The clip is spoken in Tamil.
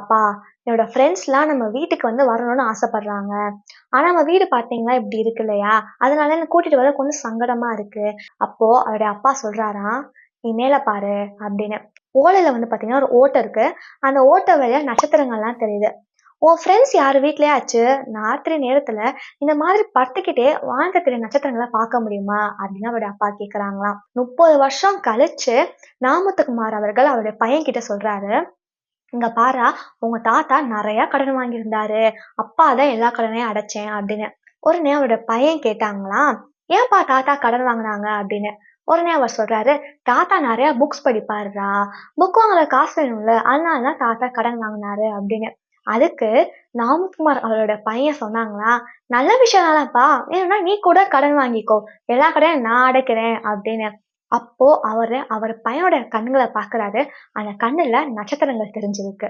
அப்பா என்னோட ஃப்ரெண்ட்ஸ்லாம் நம்ம வீட்டுக்கு வந்து வரணும்னு ஆசைப்படுறாங்க. ஆனா நம்ம வீடு பார்த்தீங்களா இப்படி இருக்கு இல்லையா? அதனால என்ன கூட்டிட்டு வர கொஞ்சம் சங்கடமா இருக்கு. அப்போ அவருடைய அப்பா சொல்றாராம் நீ மேல பாரு அப்படின்னு. ஓலையில வந்து பாத்தீங்கன்னா ஒரு ஓட்டை இருக்கு. அந்த ஓட்டை வழியா நட்சத்திரங்கள்லாம் தெரியுது. உன் ஃப்ரெண்ட்ஸ் யார்? வீட்லயாச்சு ராத்திரி நேரத்துல இந்த மாதிரி படுத்துக்கிட்டே வானத்துல தெரிய நட்சத்திரங்களை பார்க்க முடியுமா? அப்படின்னு அவருடைய அப்பா கேக்குறாங்களாம். முப்பது வருஷம் கழிச்சு நாமத்துக்குமார் அவர்கள் அவருடைய பையன் கிட்ட சொல்றாரு இங்க பாரா உங்க தாத்தா நிறைய கடன் வாங்கியிருந்தாரு. அப்பா தான் எல்லா கடனையும் அடைச்சேன் அப்படின்னு. உடனே அவரோட பையன் கேட்டாங்களாம் ஏன்பா தாத்தா கடன் வாங்கினாங்க? அப்படின்னு. உடனே அவர் சொல்றாரு தாத்தா நிறைய புக்ஸ் படிப்பாருடா. புக் வாங்குற காசு வேணும்ல அதனால தான் தாத்தா கடன் வாங்கினாரு. அப்படின்னு. அதுக்கு நாமகுமார் அவரோட பையன் சொன்னாங்களா நல்ல விஷயம் தானப்பா ஏன்னா நீ கூட கடன் வாங்கிக்கோ. எல்லா கடையும் நான் அடைக்கிறேன். அப்படின்னு. அப்போ அவரு அவர் பையனோட கண்களை பாக்குறாரு அந்த கண்ணுல நட்சத்திரங்கள் தெரிஞ்சிருக்கு.